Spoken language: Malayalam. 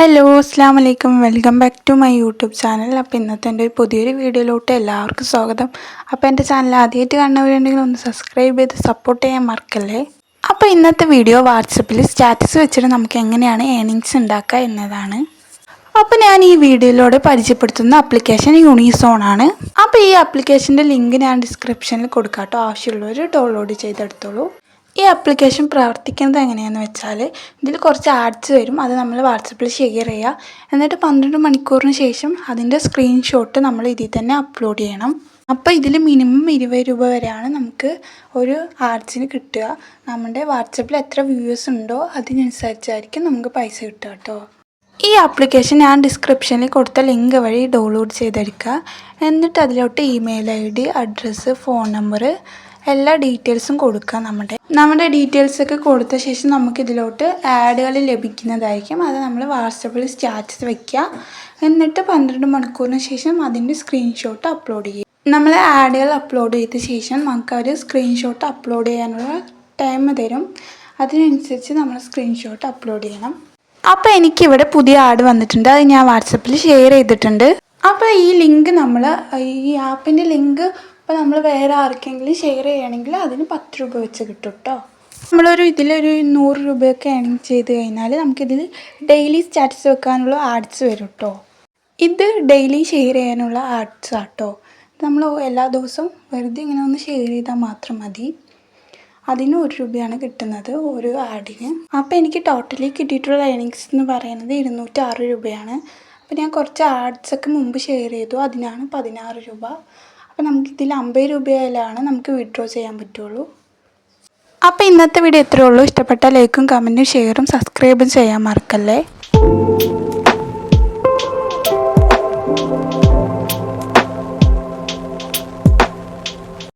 ഹലോ അസ്സാം വലൈക്കും welcome back to my YouTube channel അപ്പോൾ ഇന്നത്തെ എന്റെ ഒരു പുതിയൊരു വീഡിയോയിലോട്ട് എല്ലാവർക്കും സ്വാഗതം. അപ്പോൾ എന്റെ ചാനൽ ആദ്യമായിട്ട് കാണുന്നവരുണ്ടെങ്കിൽ ഒന്ന് സബ്സ്ക്രൈബ് ചെയ്ത് സപ്പോർട്ട് ചെയ്യാൻ മറക്കല്ലേ? അപ്പോൾ ഇന്നത്തെ വീഡിയോ വാട്സപ്പിൽ സ്റ്റാറ്റസ് വെച്ചിട്ട് നമുക്ക് എങ്ങനെയാണ് ഏണിങ്സ് ഉണ്ടാക്കുക എന്നതാണ്. അപ്പോൾ ഞാൻ ഈ വീഡിയോയിലൂടെ പരിചയപ്പെടുത്തുന്ന ആപ്ലിക്കേഷൻ യൂണിസോൺ ആണ്. അപ്പോൾ ഈ ആപ്ലിക്കേഷന്റെ ലിങ്ക് ഞാൻ ഡിസ്ക്രിപ്ഷനിൽ കൊടുക്കാം കേട്ടോ ആവശ്യമുള്ളവർ ഡൗൺലോഡ് ചെയ്തെടുത്തോളൂ. ഈ ആപ്ലിക്കേഷൻ പ്രവർത്തിക്കുന്നത് എങ്ങനെയാണെന്ന് വെച്ചാൽ ഇതിൽ കുറച്ച് ആഡ്സ് വരും. അത് നമ്മൾ വാട്സപ്പിൽ ഷെയർ ചെയ്യുക എന്നിട്ട് പന്ത്രണ്ട് മണിക്കൂറിന് ശേഷം അതിന്റെ സ്ക്രീൻഷോട്ട് നമ്മൾ ഇതിൽ തന്നെ അപ്ലോഡ് ചെയ്യണം. അപ്പോൾ ഇതിൽ മിനിമം ഇരുപത് രൂപ വരെയാണ് നമുക്ക് ഒരു ആഡ്സിന് കിട്ടുക. നമ്മുടെ വാട്സപ്പിൽ എത്ര വ്യൂവേഴ്സ് ഉണ്ടോ അതിനനുസരിച്ചായിരിക്കും നമുക്ക് പൈസ കിട്ടുക കേട്ടോ. ഈ ആപ്ലിക്കേഷൻ ഞാൻ ഡിസ്ക്രിപ്ഷനിൽ കൊടുത്ത ലിങ്ക് വഴി ഡൗൺലോഡ് ചെയ്തെടുക്കുക. എന്നിട്ട് അതിലോട്ട് email I D address phone number എല്ലാ ഡീറ്റെയിൽസും കൊടുക്കുക നമ്മുടെ. നമ്മുടെ ഡീറ്റെയിൽസ് ഒക്കെ കൊടുത്ത ശേഷം നമുക്ക് ഇതിലോട്ട് ആഡുകൾ ലഭിക്കുന്നതായിരിക്കും. അത് നമ്മൾ വാട്സപ്പിൽ സ്റ്റാറ്റസ് വയ്ക്കുക എന്നിട്ട് പന്ത്രണ്ട് മണിക്കൂറിന് ശേഷം അതിന്റെ സ്ക്രീൻഷോട്ട് അപ്ലോഡ് ചെയ്യും നമ്മൾ ആഡുകൾ അപ്ലോഡ് ചെയ്ത ശേഷം നമുക്ക് അവർ സ്ക്രീൻഷോട്ട് അപ്ലോഡ് ചെയ്യാനുള്ള ടൈം തരും. അതിനനുസരിച്ച് നമ്മൾ സ്ക്രീൻഷോട്ട് അപ്ലോഡ് ചെയ്യണം. അപ്പോൾ എനിക്കിവിടെ പുതിയ ആഡ് വന്നിട്ടുണ്ട്. അത് ഞാൻ വാട്സപ്പിൽ ഷെയർ ചെയ്തിട്ടുണ്ട്. അപ്പോൾ ഈ ലിങ്ക് നമ്മൾ ഈ ആപ്പിന്റെ ലിങ്ക് ഇപ്പോൾ നമ്മൾ വേറെ ആർക്കെങ്കിലും ഷെയർ ചെയ്യുകയാണെങ്കിൽ അതിന് പത്ത് രൂപ വെച്ച് കിട്ടും കേട്ടോ നമ്മളൊരു ഇതിലൊരു നൂറ് രൂപയൊക്കെ ഏണിങ് ചെയ്ത് കഴിഞ്ഞാൽ നമുക്കിതിൽ ഡെയിലി സ്റ്റാറ്റസ് വെക്കാനുള്ള ആഡ്സ് വരും കേട്ടോ ഇത് ഡെയിലി ഷെയർ ചെയ്യാനുള്ള ആഡ്സ് ആട്ടോ നമ്മൾ എല്ലാ ദിവസവും വെറുതെ ഇങ്ങനെ ഒന്ന് ഷെയർ ചെയ്താൽ മാത്രം മതി. അതിന് ഒരു രൂപയാണ് കിട്ടുന്നത് ഓരോ ആഡിന് അപ്പോൾ എനിക്ക് ടോട്ടലി കിട്ടിയിട്ടുള്ള ഏണിങ്സ് എന്ന് പറയുന്നത് ഇരുന്നൂറ്റി ആറ് രൂപയാണ്. അപ്പോൾ ഞാൻ കുറച്ച് ആഡ്സ് ഒക്കെ മുമ്പ് ഷെയർ ചെയ്തു. അതിനാണ് പതിനാറ് രൂപ. അപ്പോൾ നമുക്കിതിൽ അമ്പത് രൂപയിലാണ് നമുക്ക് വിഡ്രോ ചെയ്യാൻ പറ്റുള്ളൂ. അപ്പോൾ ഇന്നത്തെ വീഡിയോ ഇത്രയേ ഉള്ളൂ. ഇഷ്ടപ്പെട്ട ലൈക്കും കമന്റും ഷെയറും സബ്സ്ക്രൈബും ചെയ്യാൻ മറക്കല്ലേ?